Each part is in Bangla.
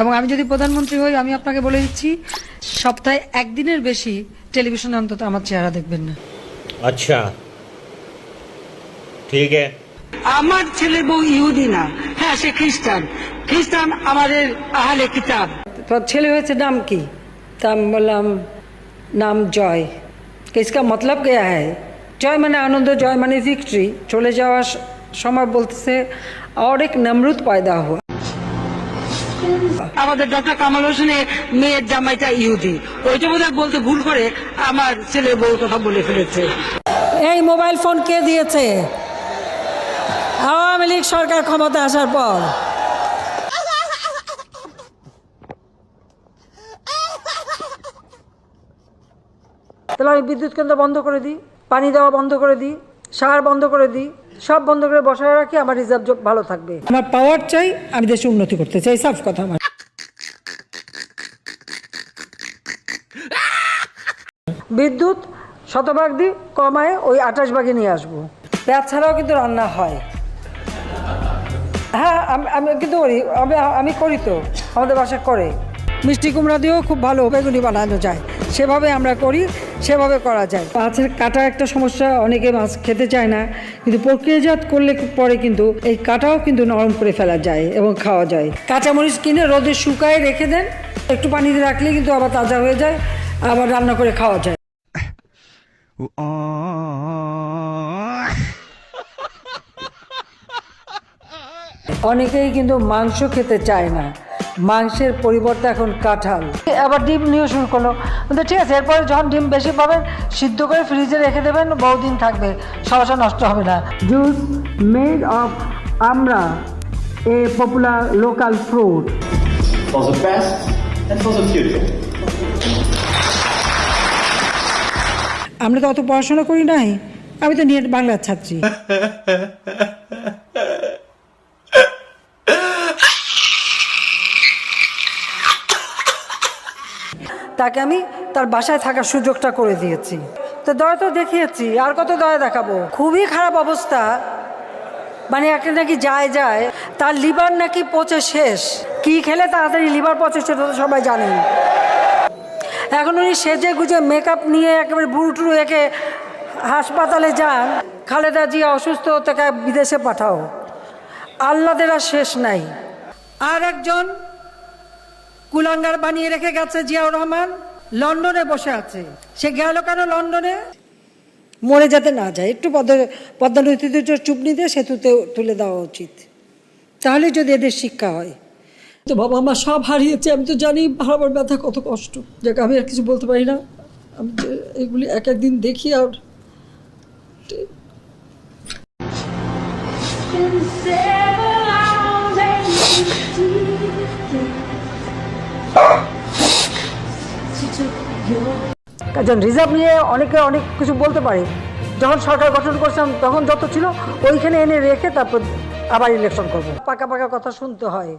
এবং আমি যদি প্রধানমন্ত্রী হই আমি আপনাকে বলে দিচ্ছি সপ্তাহে একদিনের বেশি টেলিভিশনে অন্তত আমার চেহারা দেখবেন না। আচ্ছা। ঠিক আছে। আমার ছেলে বউ ইহুদি না। হ্যাঁ সে খ্রিস্টান। খ্রিস্টান আমাদের আহলে কিতাব। তোর ছেলে হয়েছে নাম কি? তা আমি বললাম নাম জয়। কেসকা মতলব গেয়া হ্যায়? জয় মানে আনন্দ জয় মানে ভিক্টরি চলে যাওয়ার সময় বলতেছে আর এক নমরুদ পয়দা হওয়া আমাদের ডক্টর কামাল হোসেনের মেয়ের জামাইটা ইহুদি। ওইটা বোধ বলতে ভুল করে আমার ছেলে বউ কথা বলে ফেলেছে। এই মোবাইল ফোন কে দিয়েছে? আওয়ামী লীগ সরকার ক্ষমতা আসার পর। তাহলে আমি বিদ্যুৎ কেন্দ্র বন্ধ করে দিই, পানি দেওয়া বন্ধ করে দিই, সার বন্ধ করে দিই। সব বন্ধ করে বসায় রাখি আমার রিজার্ভ ভালো থাকবে। আমার পাওয়ার চাই আমি দেশে উন্নতি করতে চাই সাফ কথা আমার। বিদ্যুৎ শতভাগ দিই কমায় ওই আঠাশ ভাগে নিয়ে আসব। পেঁয়াজ ছাড়াও কিন্তু রান্না হয়। হ্যাঁ আমি আমি কিন্তু করি আমি আমি করি তো আমাদের বাসায় করে। মিষ্টি কুমড়া দিয়েও খুব ভালো বেগুনি বানানো যায়। সেভাবে আমরা করি সেভাবে করা যায়। মাছের কাটা একটা সমস্যা অনেকে মাছ খেতে চায় না কিন্তু প্রক্রিয়াজাত করলে পরে কিন্তু এই কাটাও কিন্তু নরম করে ফেলা যায় এবং খাওয়া যায়। কাঁচামরিচ কিনে রোদে শুকায় রেখে দেন একটু পানিতে রাখলে কিন্তু আবার তাজা হয়ে যায় আবার রান্না করে খাওয়া যায়। অনেকেই কিন্তু মাংস খেতে চায় না। মাংসের পরিবর্তে এখন কাঁঠাল। আবার ডিম নিয়ে শুরু করল। কিন্তু ঠিক আছে এরপরে যখন ডিম বেশি পাবেন সিদ্ধ করে ফ্রিজে রেখে দেবেন বহুদিন থাকবে সমস্যা নষ্ট হবে না। জুস মেড অফ আমরা a popular local fruit. For the past and for the future. আমরা তো অত পড়াশোনা করি নাই আমি তো নিয়ে বাংলার ছাত্রী। তাকে আমি তার বাসায় থাকার সুযোগটা করে দিয়েছি। তো দয়া তো দেখিয়েছি, আর কত দয়া দেখাবো? খুবই খারাপ অবস্থা। মানে একটা নাকি যায় যায়, তার লিভার নাকি পচে শেষ। কি খেলে তাড়াতাড়ি লিভার পচে সেটা তো সবাই জানেন। এখন উনি সেজে গুজে মেকআপ নিয়ে একেবারে বুড়ো টুরু একে হাসপাতালে যান। খালেদা জিয়া অসুস্থ, তাকে বিদেশে পাঠাও। আল্লাদের আর শেষ নাই। আর একজন কুলাঙ্গার বানিয়ে রেখে গেছে জিয়াউর রহমান। লন্ডনে বসে আছে। সে গেল কেন লন্ডনে? মরে যাতে না যায়। একটু পদ্মা পদ্মা নদীতে চুপনি দিয়ে সেতুতে তুলে দেওয়া উচিত। তাহলে যদি এদের শিক্ষা হয়। তো বাবা আমার সব হারিয়েছে। আমি তো জানি হারাবার ব্যথা কত কষ্ট। যাক আমি আর কিছু বলতে পারি না। আমি এগুলি এক একদিন দেখি আর কারণ রিজার্ভ নিয়ে অনেকে অনেক কিছু বলতে পারে। যখন সরকার গঠন করছিলাম তখন যত ছিল, ওইখানে এনে রেখে তারপর আবার ইলেকশন করব। পাকা পাকা কথা শুনতে হয়।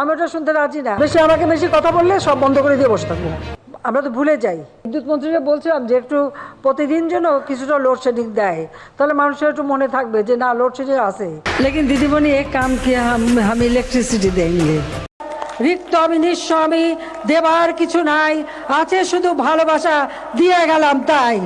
আমি ওটা শুনতে রাজি না। বেশি আমাকে বেশি কথা বললে সব বন্ধ করে দিয়ে বসে থাকব। আমরা তো ভুলে যাই। বিদ্যুৎ মন্ত্রীরা বলছিলাম যে, একটু প্রতিদিন যেন কিছুটা লোডশেডিং দেয়। তাহলে মানুষের একটু মনে থাকবে যে, না লোডশেডিং আছে। লেকিন দিদিমণি, এক কাম কি, আমি ইলেকট্রিসিটি দেंगे রিক্ত আমি দেবার কিছু নাই আছে শুধু ভালোবাসা দিয়ে গেলাম তাই।